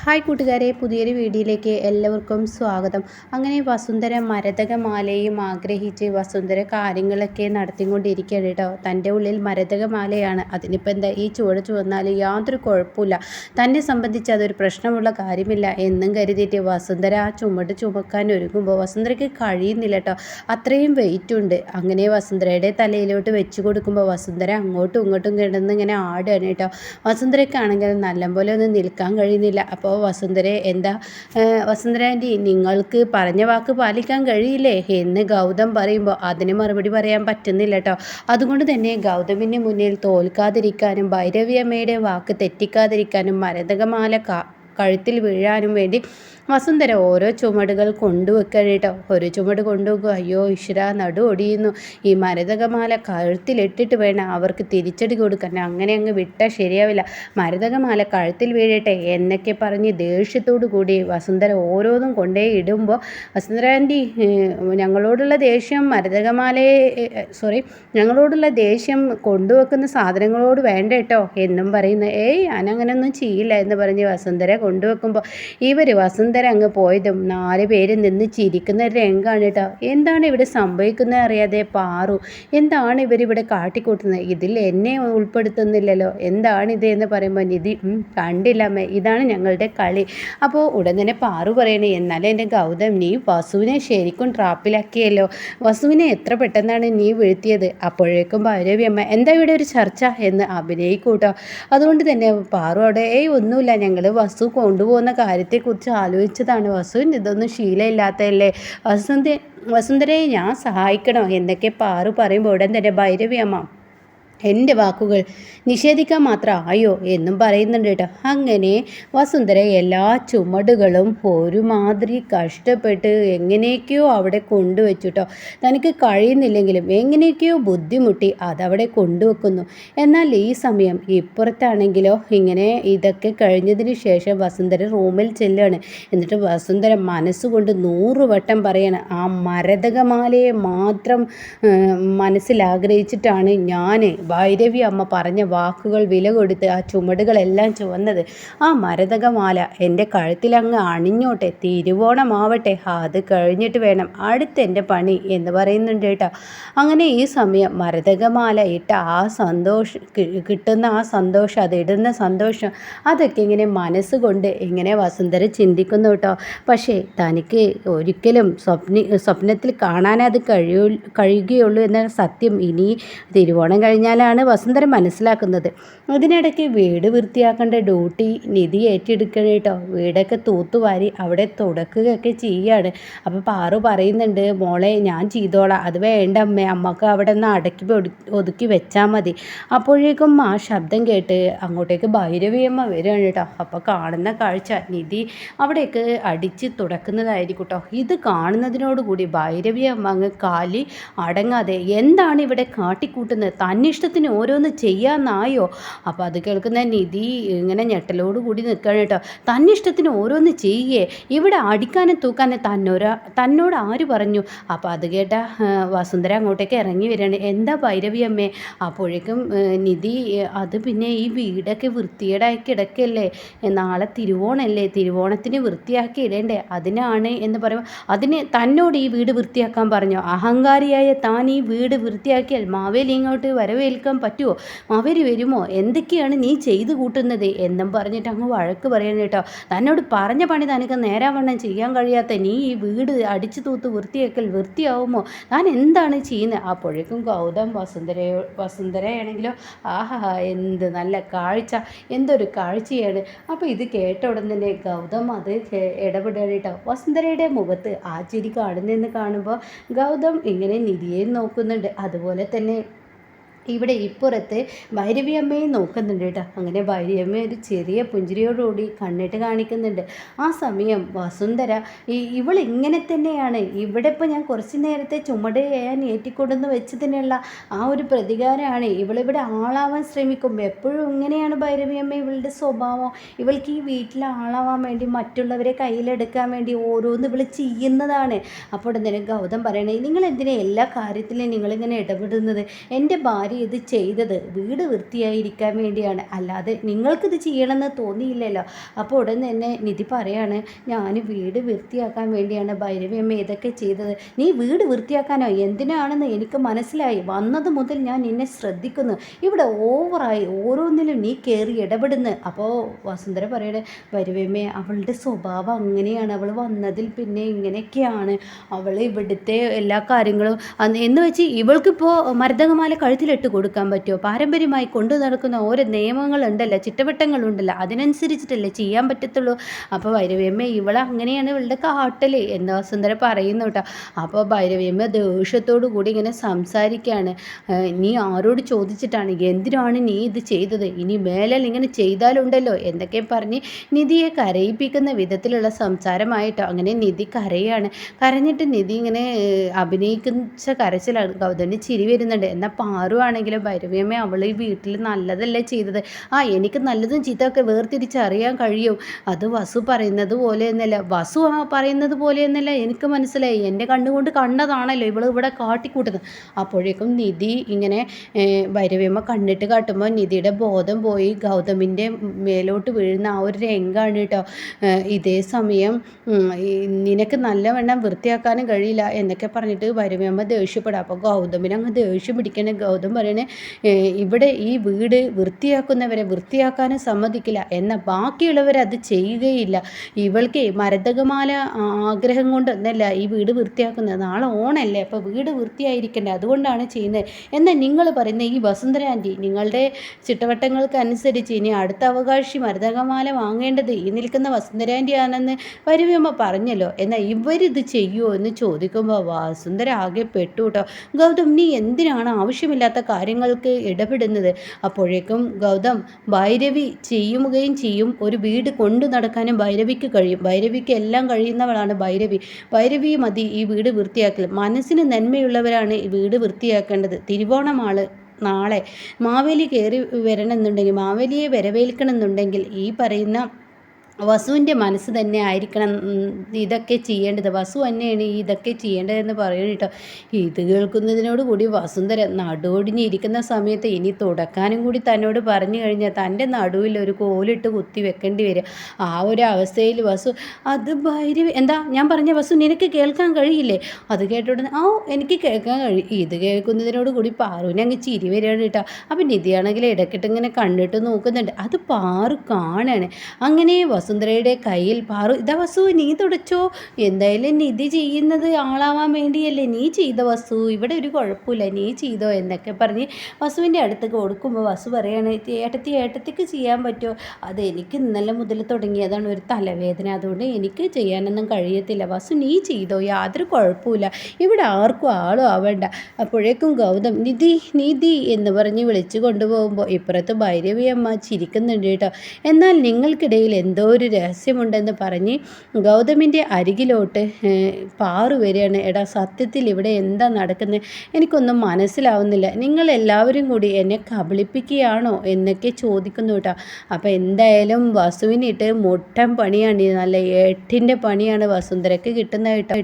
Hi കൂട്ടുകാരെ പുതിയൊരു വീഡിയോയിലേക്ക് എല്ലാവർക്കും സ്വാഗതം. അങ്ങനെ വസുന്ധര മരതകമാലയും ആഗ്രഹിച്ച് വസുന്ധര കാര്യങ്ങളൊക്കെ നടത്തിക്കൊണ്ടിരിക്കുകയാണ് കേട്ടോ. തന്റെ ഉള്ളിൽ മരതകമാലയാണ്. അതിനിപ്പോൾ എന്താ ഈ ചുവട് ചുവന്നാൽ യാതൊരു കുഴപ്പമില്ല തന്നെ സംബന്ധിച്ച് അതൊരു പ്രശ്നമുള്ള കാര്യമില്ല എന്നും കരുതിയിട്ട് വസുന്ധര ആ ചുമട് ചുമക്കാൻ ഒരുങ്ങുമ്പോൾ വസുന്ധരയ്ക്ക് കഴിയുന്നില്ല കേട്ടോ. അത്രയും വെയിറ്റ് ഉണ്ട്. അങ്ങനെ വസുന്ധരയുടെ തലയിലോട്ട് വെച്ച് കൊടുക്കുമ്പോൾ വസുന്ധര അങ്ങോട്ടും ഇങ്ങോട്ടും കിടന്ന് ഇങ്ങനെ ആടുകയാണ് കേട്ടോ. വസുന്ധരയ്ക്കാണെങ്കിൽ നല്ലപോലെ ഒന്നും നിൽക്കാൻ കഴിയുന്നില്ല. അപ്പോൾ അപ്പോൾ വസുന്ധര എന്താ വസുന്ധര ആന്റി നിങ്ങൾക്ക് പറഞ്ഞ വാക്ക് പാലിക്കാൻ കഴിയില്ലേ? എന്ന് ഗൗതം പറയുമ്പോൾ അതിന് മറുപടി പറയാൻ പറ്റുന്നില്ല കേട്ടോ. അതുകൊണ്ട് തന്നെ ഗൗതമിന്റെ മുന്നിൽ തോൽക്കാതിരിക്കാനും ഭൈരവിയമ്മയുടെ വാക്ക് തെറ്റിക്കാതിരിക്കാനും മരതകമാല കഴുത്തിൽ വീഴാനും വേണ്ടി വസുന്ധര ഓരോ ചുമടുകൾ കൊണ്ടുവെക്കണം കേട്ടോ ഒരു ചുമട് കൊണ്ടുവെക്കുക. അയ്യോ ഇഷിര നടു ഒടിയുന്നു. ഈ മരതകമാല കഴുത്തിലിട്ടിട്ട് വേണം അവർക്ക് തിരിച്ചടി കൊടുക്കാൻ. അങ്ങനെ അങ്ങ് വിട്ടാൽ ശരിയാവില്ല. മരതകമാല കഴുത്തിൽ വീഴട്ടെ എന്നൊക്കെ പറഞ്ഞ് ദേഷ്യത്തോടു കൂടി വസുന്ധര ഓരോന്നും കൊണ്ടേ ഇടുമ്പോൾ വസുന്ധര ആന്റി ഞങ്ങളോടുള്ള ദേഷ്യം മരതകമാലയെ സോറി ഞങ്ങളോടുള്ള ദേഷ്യം കൊണ്ടുവെക്കുന്ന സാധനങ്ങളോട് വേണ്ട കേട്ടോ എന്നും പറയുന്ന ഏയ് ഞാനങ്ങനൊന്നും ചെയ്യില്ല എന്ന് പറഞ്ഞ് വസുന്ധര കൊണ്ടുവെക്കുമ്പോൾ ഇവർ വസുന്ധര സുന്ദരം അങ്ങ് പോയതും നാല് പേര് നിന്ന് ചിരിക്കുന്ന ഒരു രംഗമാണ് കേട്ടോ. എന്താണ് ഇവിടെ സംഭവിക്കുന്നത് അറിയാതെ പാറു? എന്താണ് ഇവരിവിടെ കാട്ടിക്കൂട്ടുന്നത്? ഇതിൽ എന്നെ ഉൾപ്പെടുത്തുന്നില്ലല്ലോ. എന്താണ് ഇത് എന്ന് പറയുമ്പോൾ നിധി കണ്ടില്ലമ്മേ ഇതാണ് ഞങ്ങളുടെ കളി. അപ്പോൾ ഉടൻ തന്നെ പാറു പറയണേ എന്നാലും എന്റെ ഗൗതം നീ വസുവിനെ ശരിക്കും ട്രാപ്പിലാക്കിയല്ലോ. വസുവിനെ എത്ര പെട്ടെന്നാണ് നീ വീഴ്ത്തിയത്? അപ്പോഴേക്കും ഭൈരവി അമ്മ എന്താ ഇവിടെ ഒരു ചർച്ച? എന്ന് അഭിനയിക്കൂട്ടോ. അതുകൊണ്ട് തന്നെ പാറു അവിടെ ഏയ് ഒന്നുമില്ല. ഞങ്ങൾ വസു കൊണ്ടുപോകുന്ന കാര്യത്തെക്കുറിച്ച് ആലോചിച്ച് ചോദിച്ചതാണ് വസുവിന് ഇതൊന്നും ശീലമില്ലാത്തതല്ലേ? വസുന്ധ വസുന്ധരയെ ഞാൻ സഹായിക്കണോ? എന്നൊക്കെ പാറു പറയുമ്പോൾ ഉടൻ തന്നെ ഭൈരവി അമ്മ എന്റെ വാക്കുകൾ നിഷേധിക്കാൻ മാത്രം ആയോ എന്നും പറയുന്നുണ്ട് കേട്ടോ. അങ്ങനെ വസുന്ധര എല്ലാ ചുമടുകളും ഒരുമാതിരി കഷ്ടപ്പെട്ട് എങ്ങനെയൊക്കെയോ അവിടെ കൊണ്ടുവച്ചു കേട്ടോ. തനിക്ക് കഴിയുന്നില്ലെങ്കിലും എങ്ങനെയൊക്കെയോ ബുദ്ധിമുട്ടി അതവിടെ കൊണ്ടുവെക്കുന്നു. എന്നാൽ ഈ സമയം ഇപ്പുറത്താണെങ്കിലോ ഇങ്ങനെ ഇതൊക്കെ കഴിഞ്ഞതിന് ശേഷം വസുന്ധര റൂമിൽ ചെല്ലുകയാണ് എന്നിട്ട് വസുന്ധര മനസ്സുകൊണ്ട് നൂറ് വട്ടം പറയാണ് ആ മരതകമാലയെ മാത്രം മനസ്സിൽ ആഗ്രഹിച്ചിട്ടാണ് ഞാൻ ഭൈരവി അമ്മ പറഞ്ഞ വാക്കുകൾ വില കൊടുത്ത് ആ ചുമടുകളെല്ലാം ചുവന്നത് ആ മരതകമാല എന്റെ കഴുത്തിലങ്ങ് അണിഞ്ഞോട്ടെ തിരുവോണമാവട്ടെ അത് കഴിഞ്ഞിട്ട് വേണം അടുത്ത എന്റെ പണി എന്ന് പറയുന്നുണ്ട് കേട്ടോ. അങ്ങനെ ഈ സമയം മരതകമാല ഇട്ട ആ സന്തോഷം കിട്ടുന്ന ആ സന്തോഷം അത് ഇടുന്ന സന്തോഷം അതൊക്കെ ഇങ്ങനെ മനസ്സുകൊണ്ട് ഇങ്ങനെ വസുന്ധര ചിന്തിക്കുന്നു കേട്ടോ. പക്ഷേ തനിക്ക് ഒരിക്കലും സ്വപ്ന സ്വപ്നത്തിൽ കാണാനത് കഴിയൂ കഴിയുകയുള്ളൂ എന്ന സത്യം ഇനി തിരുവോണം കഴിഞ്ഞാൽ പിന്നാലാണ് വസുന്ധര മനസ്സിലാക്കുന്നത്. അതിനിടയ്ക്ക് വീട് വൃത്തിയാക്കേണ്ട ഡ്യൂട്ടി നിധി ഏറ്റെടുക്കണം കേട്ടോ വീടൊക്കെ തൂത്തുവാരി അവിടെ തുടക്കുകയൊക്കെ ചെയ്യാണ്. അപ്പോൾ പാറു പറയുന്നുണ്ട് മോളെ ഞാൻ ചെയ്തോളാം. അത് വേണ്ട അമ്മ. അമ്മയ്ക്ക് അവിടെ നിന്ന് അടക്കി ഒതുക്കി വെച്ചാൽ മതി. അപ്പോഴേക്കും ആ ശബ്ദം കേട്ട് അങ്ങോട്ടേക്ക് ഭൈരവിയമ്മ വരികയാണ് കേട്ടോ അപ്പോൾ കാണുന്ന കാഴ്ച നിധി അവിടേക്ക് അടിച്ച് തുടക്കുന്നതായിരിക്കും കേട്ടോ ഇത് കാണുന്നതിനോടുകൂടി ഭൈരവിയമ്മ അങ്ങ് കാലി അടങ്ങാതെ എന്താണ് ഇവിടെ കാട്ടിക്കൂട്ടുന്നത്? തന്നിഷ്ട ഇഷ്ടത്തിന് ഓരോന്ന് ചെയ്യാമെന്നായോ അപ്പോൾ അത് കേൾക്കുന്ന നിധി ഇങ്ങനെ ഞെട്ടലോട് കൂടി നിൽക്കുകയാണ് കേട്ടോ. തന്നിഷ്ടത്തിന് ഓരോന്ന് ചെയ്യേ. ഇവിടെ അടിക്കാനും തൂക്കാനും തന്നൊരാ തന്നോട് ആര് പറഞ്ഞു? അപ്പോൾ അത് കേട്ട വസുന്ധര അങ്ങോട്ടേക്ക് ഇറങ്ങി വരികയാണ്. എന്താ ഭൈരവി അമ്മേ? അപ്പോഴേക്കും നിധി അത് പിന്നെ ഈ വീടൊക്കെ വൃത്തിയേടായി കിടക്കല്ലേ? നാളെ തിരുവോണല്ലേ? തിരുവോണത്തിന് വൃത്തിയാക്കി ഇടേണ്ടേ? അതിനാണ് എന്ന് പറയുമ്പോൾ അതിന് തന്നോട് ഈ വീട് വൃത്തിയാക്കാൻ പറഞ്ഞു? അഹങ്കാരിയായ താൻ ഈ വീട് വൃത്തിയാക്കിയാൽ മാവേലി ഇങ്ങോട്ട് വരവേൽ നിൽക്കാൻ പറ്റുമോ അവർ വരുമോ? എന്തൊക്കെയാണ് നീ ചെയ്തു കൂട്ടുന്നത്? എന്നും പറഞ്ഞിട്ട് അങ്ങ് വഴക്ക് പറയണം കേട്ടോ. തന്നോട് പറഞ്ഞ പണി തനിക്ക് നേരാവണ്ണം ചെയ്യാൻ കഴിയാത്ത നീ ഈ വീട് അടിച്ചു തൂത്ത് വൃത്തിയാക്കൽ വൃത്തിയാവുമോ? താൻ എന്താണ് ചെയ്യുന്നത്? അപ്പോഴേക്കും ഗൗതം വസുന്ധരയോ വസുന്ധരയാണെങ്കിലോ ആഹാ എന്ത് നല്ല കാഴ്ച എന്തൊരു കാഴ്ചയാണ്. അപ്പോൾ ഇത് കേട്ട ഉടൻ തന്നെ ഗൗതം അത് ഇടപെടുകയാണ് കേട്ടോ. വസുന്ധരയുടെ മുഖത്ത് ആ ചിരി കാണുന്നതെന്ന് കാണുമ്പോൾ ഗൗതം ഇങ്ങനെ നിധിയെ നോക്കുന്നുണ്ട്. അതുപോലെ തന്നെ ഇവിടെ ഇപ്പുറത്ത് ഭൈരവിയമ്മയെ നോക്കുന്നുണ്ട് കേട്ടോ. അങ്ങനെ ഭൈരവിയമ്മ ഒരു ചെറിയ പുഞ്ചിരിയോടുകൂടി കണ്ണിട്ട് കാണിക്കുന്നുണ്ട്. ആ സമയം വസുന്ധര ഈ ഇവൾ ഇങ്ങനെ തന്നെയാണ്. ഇവിടെ ഇപ്പോൾ ഞാൻ കുറച്ച് നേരത്തെ ചുമട് ചെയ്യാൻ ഏറ്റിക്കൊണ്ടെന്ന് വെച്ചതിനുള്ള ആ ഒരു പ്രതികാരമാണ്. ഇവളിവിടെ ആളാവാൻ ശ്രമിക്കുമ്പോൾ എപ്പോഴും ഇങ്ങനെയാണ് ഭൈരവിയമ്മ ഇവളുടെ സ്വഭാവം. ഇവൾക്ക് ഈ വീട്ടിൽ ആളാവാൻ വേണ്ടി മറ്റുള്ളവരെ കയ്യിലെടുക്കാൻ വേണ്ടി ഓരോന്ന് ഇവൾ ചെയ്യുന്നതാണ്. അപ്പോൾ എന്തിനും ഗൗതം പറയണേ നിങ്ങൾ എന്തിനാ എല്ലാ കാര്യത്തിലും നിങ്ങളിങ്ങനെ ഇടപെടുന്നത്? എന്റെ ഭാര്യ കാര്യം ഇത് ചെയ്തത്. വീട് വൃത്തിയായിരിക്കാൻ വേണ്ടിയാണ്. അല്ലാതെ നിങ്ങൾക്കിത് ചെയ്യണമെന്ന് തോന്നിയില്ലല്ലോ. അപ്പോൾ ഉടൻ തന്നെ നിധി പറയാണ് ഞാൻ വീട് വൃത്തിയാക്കാൻ വേണ്ടിയാണ് ഭൈരവിയമ്മ ഇതൊക്കെ ചെയ്തത്. നീ വീട് വൃത്തിയാക്കാനോ? എന്തിനാണെന്ന് എനിക്ക് മനസ്സിലായി. വന്നത് മുതൽ ഞാൻ നിന്നെ ശ്രദ്ധിക്കുന്നു. ഇവിടെ ഓവറായി. ഓരോന്നിലും നീ കയറി ഇടപെടുന്നു. അപ്പോൾ വസുന്ധര പറയണേ ഭൈരവിയമ്മേ അവളുടെ സ്വഭാവം അങ്ങനെയാണ്. അവൾ വന്നതിൽ പിന്നെ ഇങ്ങനെയൊക്കെയാണ്. അവൾ ഇവിടുത്തെ എല്ലാ കാര്യങ്ങളും എന്ന് വെച്ച് ഇവൾക്കിപ്പോൾ മരതകമാല കഴുത്തിലിട്ട് കൊടുക്കാൻ പറ്റുമോ? പാരമ്പര്യമായി കൊണ്ടു നടക്കുന്ന ഓരോ നിയമങ്ങളുണ്ടല്ലോ ചിട്ടവട്ടങ്ങളുണ്ടല്ലോ. അതിനനുസരിച്ചിട്ടല്ലേ ചെയ്യാൻ പറ്റത്തുള്ളൂ. അപ്പോൾ ഭൈരവിയമ്മ ഇവളെ അങ്ങനെയാണ് ഇവളുടെ കാട്ടൽ എന്ന് വസുന്ധര പറയുന്നു കേട്ടോ. അപ്പോൾ ഭൈരവിയമ്മ ദേഷ്യത്തോടു കൂടി ഇങ്ങനെ സംസാരിക്കുകയാണ് നീ ആരോട് ചോദിച്ചിട്ടാണ്? എന്തിനാണ് നീ ഇത് ചെയ്തത്? ഇനി മേലെ ഇങ്ങനെ ചെയ്താലുണ്ടല്ലോ എന്തൊക്കെ പറഞ്ഞ് നിധിയെ കരയിപ്പിക്കുന്ന വിധത്തിലുള്ള സംസാരമായിട്ടോ അങ്ങനെ നിധി കരയാണ്. കരഞ്ഞിട്ട് നിധി ഇങ്ങനെ അഭിനയിക്കുന്ന കരച്ചിലാണ്. ഗൗതമിന് ചിരി വരുന്നുണ്ട്. എന്നാൽ പാറു ആണെങ്കിലും ഭൈരവിയമ്മ അവൾ ഈ വീട്ടിൽ നല്ലതല്ലേ ചെയ്തത്? ആ എനിക്ക് നല്ലതും ചീത്തയൊക്കെ വേർതിരിച്ചറിയാൻ കഴിയും. അത് വസു പറയുന്നത് പോലെ എന്നല്ല. വസു ആ പറയുന്നത് പോലെയെന്നല്ല എനിക്ക് മനസ്സിലായി. എന്റെ കണ്ണുകൊണ്ട് കണ്ടതാണല്ലോ ഇവൾ ഇവിടെ കാട്ടിക്കൂട്ടുന്നത്. അപ്പോഴേക്കും നിധി ഇങ്ങനെ ഭൈരവിയമ്മ കണ്ണിട്ട് കാട്ടുമ്പോൾ നിധിയുടെ ബോധം പോയി. ഗൗതമിന്റെ മേലോട്ട് വീഴുന്ന ആ ഒരു രംഗമാണ് കേട്ടോ. ഇതേ സമയം നിനക്ക് നല്ലവണ്ണം വൃത്തിയാക്കാനും കഴിയില്ല എന്നൊക്കെ പറഞ്ഞിട്ട് ഭൈരവിയമ്മ ദേഷ്യപ്പെടും. അപ്പോൾ ഗൗതമിനെ അങ്ങ് ദേഷ്യം പിടിക്കണേ. ഗൗതം പറയണേ ഇവിടെ ഈ വീട് വൃത്തിയാക്കുന്നവരെ വൃത്തിയാക്കാനും സമ്മതിക്കില്ല. എന്നാൽ ബാക്കിയുള്ളവർ അത് ചെയ്യുകയില്ല. ഇവൾക്ക് മരതകമാല ആഗ്രഹം കൊണ്ട് എന്നല്ല ഈ വീട് വൃത്തിയാക്കുന്നത്. നാളെ ഓണല്ലേ അപ്പോൾ വീട് വൃത്തിയായിരിക്കണ്ടേ? അതുകൊണ്ടാണ് ചെയ്യുന്നത്. എന്നാൽ നിങ്ങൾ പറയുന്ന ഈ വസുന്ധര ആന്റി നിങ്ങളുടെ ചിട്ടവട്ടങ്ങൾക്ക് അനുസരിച്ച് ഇനി അടുത്ത അവകാശി മരതകമാല വാങ്ങേണ്ടത് ഈ നിൽക്കുന്ന വസുന്ധര ആന്റി ആണെന്ന് വരുവമ്മ പറഞ്ഞല്ലോ. എന്നാൽ ഇവരിത് ചെയ്യുമോ എന്ന് ചോദിക്കുമ്പോൾ വസുന്ധര ആകെ പെട്ടു കേട്ടോ ഗൗതം നീ എന്തിനാണ് ആവശ്യമില്ലാത്ത കാര്യങ്ങൾക്ക് ഇടപെടുന്നത്. അപ്പോഴേക്കും ഗൗതം ഭൈരവി ചെയ്യുകയും ചെയ്യും. ഒരു വീട് കൊണ്ടു നടക്കാനും ഭൈരവിക്ക് കഴിയും. ഭൈരവിക്ക് എല്ലാം കഴിയുന്നവളാണ് ഭൈരവി. ഭൈരവി മതി ഈ വീട് വൃത്തിയാക്കൽ. മനസ്സിന് നന്മയുള്ളവരാണ് ഈ വീട് വൃത്തിയാക്കേണ്ടത്. തിരുവോണമാൾ നാളെ മാവേലി കയറി വരണമെന്നുണ്ടെങ്കിൽ മാവേലിയെ വരവേൽക്കണമെന്നുണ്ടെങ്കിൽ ഈ പറയുന്ന വസുവിന്റെ മനസ്സ് തന്നെ ആയിരിക്കണം. ഇതൊക്കെ ചെയ്യേണ്ടത്. വസു തന്നെയാണ് ഇതൊക്കെ ചെയ്യേണ്ടതെന്ന് പറയുന്നത് കേട്ടോ. ഇത് കേൾക്കുന്നതിനോട് കൂടി വസുന്ധര നടുവൊടിഞ്ഞിരിക്കുന്ന സമയത്ത് ഇനി തുടക്കാനും കൂടി തന്നോട് പറഞ്ഞു കഴിഞ്ഞാൽ തന്റെ നടുവിൽ ഒരു കോലിട്ട് കുത്തി വെക്കേണ്ടി വരും. ആ ഒരു അവസ്ഥയിൽ വസു അത് ഭൈരവി എന്താ? ഞാൻ പറഞ്ഞ വസു നിനക്ക് കേൾക്കാൻ കഴിയില്ലേ? അത് കേട്ടോടനെ ആ എനിക്ക് കേൾക്കാൻ കഴിയും ഇത് കേൾക്കുന്നതിനോട് കൂടി പാറുവിനെ അങ്ങ് ചിരി വരികയാണ് കേട്ടോ. അപ്പം നിധിയാണെങ്കിൽ ഇടയ്ക്കിട്ട് ഇങ്ങനെ കണ്ടിട്ട് നോക്കുന്നുണ്ട്. അത് പാറു കാണാണ്. അങ്ങനെ വസു വസുന്ധരയുടെ കയ്യിൽ പാറു ഇതാ വസു നീ തുടച്ചോ. എന്തായാലും നിധി ചെയ്യുന്നത് ആളാവാൻ വേണ്ടിയല്ലേ. നീ ചെയ്ത വസു ഇവിടെ ഒരു കുഴപ്പമില്ല. നീ ചെയ്തോ എന്നൊക്കെ പറഞ്ഞ് വസുവിന്റെ അടുത്തേക്ക് കൊടുക്കുമ്പോൾ വസു പറയാണ് ഏട്ടത്തി ഏട്ടത്തിക്ക് ചെയ്യാൻ പറ്റുമോ? അത് എനിക്ക് ഇന്നലെ മുതൽ തുടങ്ങിയതാണ് ഒരു തലവേദന. അതുകൊണ്ട് എനിക്ക് ചെയ്യാനൊന്നും കഴിയത്തില്ല. വസു നീ ചെയ്തോ. യാതൊരു കുഴപ്പമില്ല. ഇവിടെ ആർക്കും ആളും ആവണ്ട. അപ്പോഴേക്കും ഗൗതം നിധി നിധി എന്ന് പറഞ്ഞ് വിളിച്ചു കൊണ്ടുപോകുമ്പോൾ ഇപ്പുറത്ത് ഭൈരവിയമ്മ ചിരിക്കുന്നുണ്ട് കേട്ടോ. എന്നാൽ നിങ്ങൾക്കിടയിൽ എന്തോ ഒരു രഹസ്യമുണ്ടെന്ന് പറഞ്ഞ് ഗൗതമിന്റെ അരികിലോട്ട് പാറു വരികയാണ് എടാ സത്യത്തിൽ ഇവിടെ എന്താ നടക്കുന്നത് എനിക്കൊന്നും മനസ്സിലാവുന്നില്ല. നിങ്ങൾ എല്ലാവരും കൂടി എന്നെ കബളിപ്പിക്കുകയാണോ എന്നൊക്കെ ചോദിക്കുന്നു കേട്ടോ. അപ്പോൾ എന്തായാലും വസുവിനിട്ട് മുട്ടൻ പണിയാണ്. നല്ല എട്ടിന്റെ പണിയാണ് വസുന്ധരയ്ക്ക് കിട്ടുന്നതായിട്ട് കേട്ടോ.